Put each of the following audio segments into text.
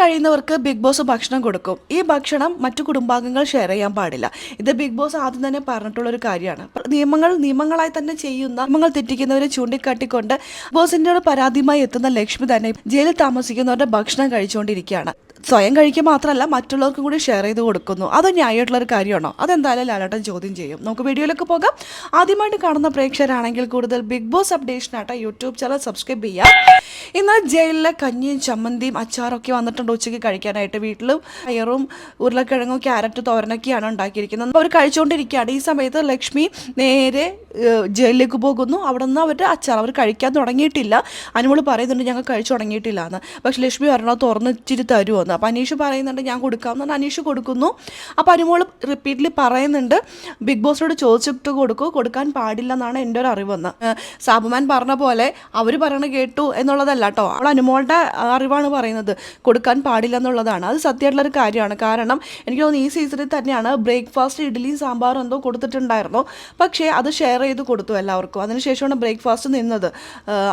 കഴിയുന്നവർക്ക് big boss ഭക്ഷണം കൊടുക്കും. ഈ ഭക്ഷണം മറ്റു കുടുംബാംഗങ്ങൾ ഷെയർ ചെയ്യാൻ പാടില്ല. ഇത് ബിഗ് ബോസ് ആദ്യം തന്നെ പറഞ്ഞിട്ടുള്ള ഒരു കാര്യമാണ്. നിയമങ്ങൾ നിയമങ്ങളായി തന്നെ ചെയ്യുന്ന നിയമങ്ങൾ തെറ്റിക്കുന്നവരെ ചൂണ്ടിക്കാട്ടിക്കൊണ്ട് ബോസിന്റെ പരാതിയുമായി എത്തുന്ന ലക്ഷ്മി തന്നെ ജയിലിൽ താമസിക്കുന്നവരുടെ ഭക്ഷണം കഴിച്ചുകൊണ്ടിരിക്കുകയാണ്. സ്വയം കഴിക്കുക മാത്രമല്ല മറ്റുള്ളവർക്കും കൂടി ഷെയർ ചെയ്ത് കൊടുക്കുന്നു. അത് ന്യായമായിട്ടുള്ളൊരു കാര്യമാണോ? അതെന്തായാലും ലാലേട്ടൻ ചോദ്യം ചെയ്യും. നമുക്ക് വീഡിയോയിലേക്ക് പോകാം. ആദ്യമായിട്ട് കാണുന്ന പ്രേക്ഷകരാണെങ്കിൽ കൂടുതൽ ബിഗ് ബോസ് അപ്ഡേഷനായിട്ട് യൂട്യൂബ് ചാനൽ സബ്സ്ക്രൈബ് ചെയ്യാം ഇന്ന് ജയിലിലെ കഞ്ഞിയും ചമ്മന്തിയും അച്ചാറൊക്കെ വന്നിട്ടുണ്ട് ഉച്ചയ്ക്ക് കഴിക്കാനായിട്ട് വീട്ടിലും. പയറും ഉരുളക്കിഴങ്ങും ക്യാരറ്റ് തോരനൊക്കെയാണ് ഉണ്ടാക്കിയിരിക്കുന്നത്. അവർ കഴിച്ചുകൊണ്ടിരിക്കുകയാണ്. ഈ സമയത്ത് ലക്ഷ്മി നേരെ ജയിലിലേക്ക് പോകുന്നു. അവിടെ നിന്ന് അവരുടെ അച്ചാർ അവർ കഴിക്കാൻ തുടങ്ങിയിട്ടില്ല. അനുമോൾ പറയുന്നുണ്ട് ഞങ്ങൾ കഴിച്ചു തുടങ്ങിയിട്ടില്ല എന്ന് പക്ഷെ ലക്ഷ്മി പറഞ്ഞു തുറന്ന് ഇച്ചിരി തരുമെന്ന് അപ്പോൾ അനീഷ് പറയുന്നുണ്ട് ഞാൻ കൊടുക്കാമെന്ന് പറഞ്ഞാൽ അനീഷ് കൊടുക്കുന്നു. അപ്പോൾ അനുമോൾ റിപ്പീറ്റ്ലി പറയുന്നുണ്ട് ബിഗ് ബോസിനോട് ചോദിച്ചിട്ട് കൊടുക്കൂ. കൊടുക്കാൻ പാടില്ല എന്നാണ് എന്റെ ഒരു അറിവെന്ന്. സാബുമാൻ പറഞ്ഞ പോലെ അവർ പറയണ കേട്ടു എന്നുള്ളതല്ല കേട്ടോ അവൾ അനുമോളുടെ അറിവാണ് പറയുന്നത്. കൊടുക്കാൻ പാടില്ല എന്നുള്ളതാണ് അത് സത്യമായിട്ടുള്ള ഒരു കാര്യമാണ്. കാരണം എനിക്ക് തോന്നുന്നു ഈ സീസണിൽ തന്നെയാണ് ബ്രേക്ക്ഫാസ്റ്റ് ഇഡ്ഡലിയും സാമ്പാറും എന്തോ കൊടുത്തിട്ടുണ്ടായിരുന്നു. പക്ഷേ അത് ഷെയർ ചെയ്ത് കൊടുത്തു എല്ലാവർക്കും. അതിനുശേഷമാണ് ബ്രേക്ക്ഫാസ്റ്റ് നിന്നത്.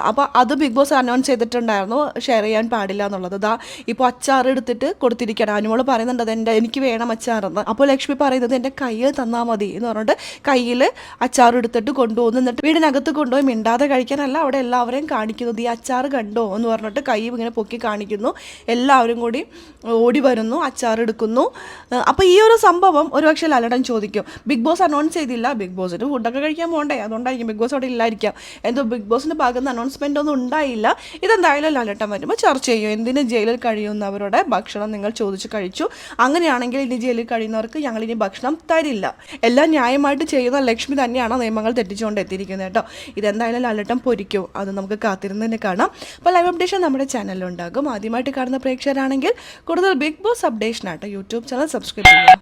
അപ്പോൾ അത് ബിഗ് ബോസ് അനൗൺസ് ചെയ്തിട്ടുണ്ടായിരുന്നു. ഷെയർ ചെയ്യാൻ പാടില്ല എന്നുള്ളത്. ഇതാ ഇപ്പോൾ അച്ചാർ എടുത്തിട്ട് കൊടുത്തിരിക്കുകയാണ് അനുമോൾ പറയുന്നുണ്ട് അത് എന്റെ എനിക്ക് വേണം അച്ചാറെന്ന്. അപ്പോൾ ലക്ഷ്മി പറയുന്നത് എന്റെ കയ്യിൽ തന്നാൽ മതി എന്ന് പറഞ്ഞിട്ട് കയ്യിൽ അച്ചാർ എടുത്തിട്ട് കൊണ്ടുപോകുന്നു എന്നിട്ട് വീടിനകത്ത് കൊണ്ടുപോയി മിണ്ടാതെ കഴിക്കാനല്ല അവിടെ എല്ലാവരെയും കാണിക്കുന്നത്. ഈ അച്ചാർ കണ്ടോ? എന്ന് പറഞ്ഞിട്ട് കൈ ഇങ്ങനെ പൊക്കി കാണിക്കുന്നു. എല്ലാവരും കൂടി ഓടി വരുന്നു അച്ചാർ എടുക്കുന്നു. അപ്പോൾ ഈ ഒരു സംഭവം ഒരുപക്ഷെ ലലടൻ ചോദിക്കും. ബിഗ് ബോസ് അനൗൺസ് ചെയ്തില്ല ബിഗ് ബോസിന് ഫുഡൊക്കെ കഴിക്കാൻ പോകണ്ടേ അതുകൊണ്ടായിരിക്കും ബിഗ് ബോസ് അവിടെ ഇല്ലായിരിക്കാം. എന്തോ ബിഗ് ബോസിന്റെ ഭാഗത്ത് നിന്ന് അനൗൺസ്മെന്റ് ഒന്നും ഉണ്ടായില്ല. ഇതെന്തായാലും ലാലട്ടൻ വരുമ്പോൾ ചർച്ച ചെയ്യും. എന്തിന് ജയിലിൽ കഴിയുന്നവരുടെ ഭക്ഷണം നിങ്ങൾ ചോദിച്ചു കഴിച്ചു. അങ്ങനെയാണെങ്കിൽ ഇനി ജയിലിൽ കഴിയുന്നവർക്ക് ഞങ്ങൾ ഇനി ഭക്ഷണം തരില്ല. എല്ലാം ന്യായമായിട്ട് ചെയ്യുന്ന ലക്ഷ്മി തന്നെയാണ് നിയമങ്ങൾ തെറ്റിച്ചുകൊണ്ട് എത്തിയിരിക്കുന്നത് കേട്ടോ. ഇതെന്തായാലും ലാലേട്ടം പൊരിക്കും. അത് നമുക്ക് കാത്തിരുന്ന് തന്നെ കാണാം. അപ്പോൾ ലൈവ് അപ്ഡേഷൻ നമ്മുടെ ചാനലിലുണ്ടാകും ആദ്യമായിട്ട് കാണുന്ന പ്രേക്ഷകരാണെങ്കിൽ കൂടുതൽ ബിഗ് ബോസ് അപ്ഡേഷനായിട്ട് യൂട്യൂബ് ചാനൽ സബ്സ്ക്രൈബ് ചെയ്യുക.